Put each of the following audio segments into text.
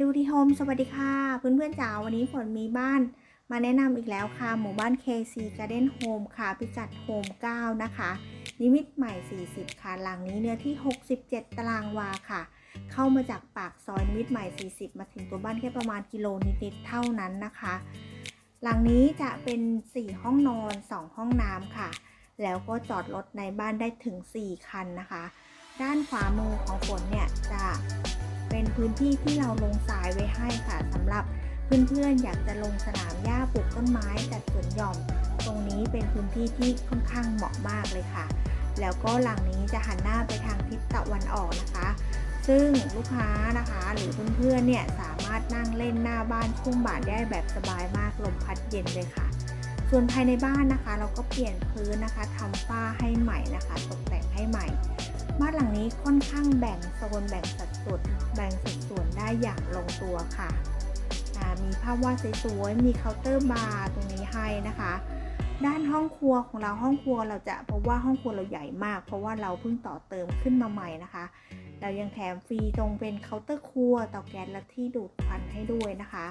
ดูดีโฮมสวัสดีค่ะเพื่อนๆจ๋าวันนี้ฝนมีบ้าน มาแนะนำอีกแล้วค่ะ หมู่บ้าน KC Garden Home ค่ะ พิกัดโฮม9 นะคะ นิมิตใหม่ 40 ค่ะ หลังนี้เนื้อที่ 67 ตารางวาค่ะ เข้ามาจากปากซอยนิมิตใหม่ 40 มาถึงตัวบ้านแค่ประมาณกิโลนิดๆเท่านั้นนะคะ หลังนี้จะเป็น 4 ห้องนอน 2 ห้องน้ำค่ะ แล้วก็จอดรถในบ้านได้ถึง 4 คันนะคะ ด้านขวามือของฝนเนี่ยจะ เป็นพื้นที่ที่เราลงทรายไว้ให้ค่ะสำหรับเพื่อนๆอยากจะลงสนามหญ้าปลูกต้นไม้จัดสวนหย่อม ตรงนี้เป็นพื้นที่ที่ค่อนข้างเหมาะมากเลยค่ะ แล้วก็หลังนี้จะหันหน้าไปทางทิศตะวันออกนะคะ ซึ่งลูกค้านะคะหรือเพื่อนๆเนี่ยสามารถนั่งเล่นหน้าบ้านช่วงบ่ายได้แบบสบายมากลมพัดเย็นเลยค่ะ ส่วนภายในบ้านนะคะ เราก็เปลี่ยนพื้นนะคะทำฝ้าให้ใหม่นะคะ ตกแต่งให้ใหม่ บ้านหลังนี้ค่อนข้างแบ่งโซนแบ่งสัดส่วน อย่างลงตัวค่ะมีภาพวาดสวยๆมีเคาน์เตอร์บาร์ตรงนี้ให้นะคะ ด้านห้องครัวของเราห้องครัวเราจะเพราะว่าห้องครัวเราใหญ่มาก เพราะว่าเราเพิ่งต่อเติมขึ้นมาใหม่นะคะ เรายังแถมฟรีตรงเป็นเคาน์เตอร์ครัวเตาแก๊สและที่ดูดควันให้ด้วยนะคะ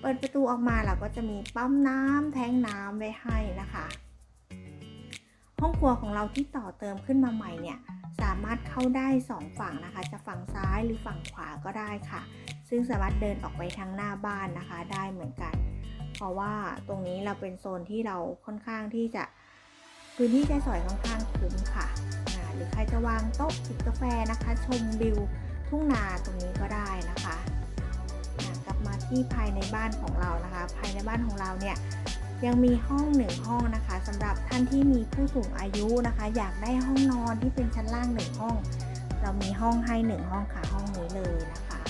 เปิดประตูออกมาเราก็จะมีปั๊มน้ำแทงน้ำไว้ให้นะคะ ห้องครัวของเราที่ต่อเติมขึ้นมาใหม่เนี่ยสามารถเข้าได้ 2 ฝั่งนะคะ จะฝั่งซ้ายหรือฝั่งขวาก็ได้ค่ะ ซึ่งสามารถเดินออกไปทางหน้าบ้านนะคะได้เหมือนกัน เพราะว่าตรงนี้เราเป็นโซนที่เราค่อนข้างที่จะพื้นที่ใช้สอยค่อนข้างคุ้มค่ะหรือใครจะวางโต๊ะจิบกาแฟนะคะ ชมวิวทุ่งนาตรงนี้ก็ได้นะคะกลับมาที่ภายในบ้านของเรานะคะ ภายในบ้านของเราเนี่ย ยังมีห้องหนึ่งห้องนะคะสำหรับท่านที่มีผู้สูงอายุนะคะ อยากได้ห้องนอนที่เป็นชั้นล่างหนึ่งห้อง เรามีห้องให้หนึ่งห้องค่ะห้องนี้เลยนะคะ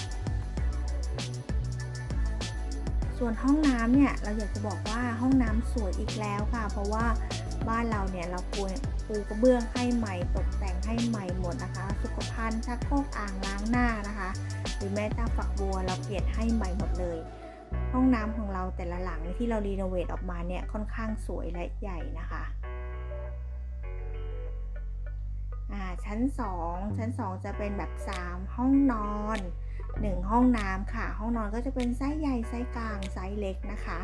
ส่วนห้องน้ำเนี่ยเราอยากจะบอกว่าห้องน้ำสวยอีกแล้วค่ะ เพราะว่าบ้านเราเนี่ยเราปูปูกระเบื้องให้ใหม่ตกแต่งให้ใหม่หมดนะคะ สุขภัณฑ์ชักโครกอ่างล้างหน้านะคะ หรือแม้แต่ฝักบัวเราเปลี่ยนให้ใหม่หมดเลย ห้องน้ำของเราแต่ละหลังที่เรารีโนเวทออกมาเนี่ยค่อนข้างสวยและใหญ่นะคะอ่าชั้น 2 ชั้น 2 จะเป็นแบบ 3 ห้องนอน 1 ห้องน้ำค่ะ ห้องนอนก็จะเป็นไซส์ใหญ่ไซส์กลางไซส์เล็กนะคะ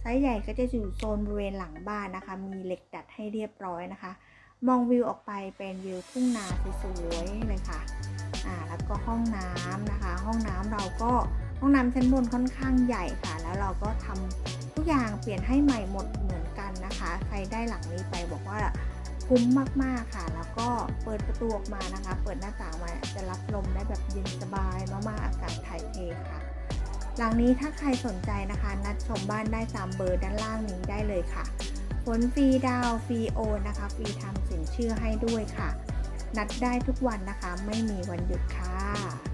ไซส์ใหญ่ก็จะอยู่โซนบริเวณหลังบ้านนะคะ มีเหล็กดัดให้เรียบร้อยนะคะ มองวิวออกไปเป็นวิวทุ่งนาสวยๆเลยค่ะอ่าแล้วก็ห้องน้ำนะคะ ห้องน้ำเราก็ ห้องน้ำชั้นบนค่อนข้างใหญ่ค่ะ แล้วเราก็ทำทุกอย่างเปลี่ยนให้ใหม่หมดเหมือนกันนะคะ ใครได้หลังนี้ไปบอกว่าคุ้มมากๆค่ะ แล้วก็เปิดประตูออกมานะคะ เปิดหน้าต่างมาจะรับลมได้แบบเย็นสบายมากๆอากาศถ่ายเทค่ะ หลังนี้ถ้าใครสนใจนะคะ นัดชมบ้านได้ตามเบอร์ด้านล่างนี้ได้เลยค่ะผลฟรีดาวฟรีโอนนะคะฟรีทำสินเชื่อให้ด้วยค่ะ นัดได้ทุกวันนะคะ ไม่มีวันหยุดค่ะ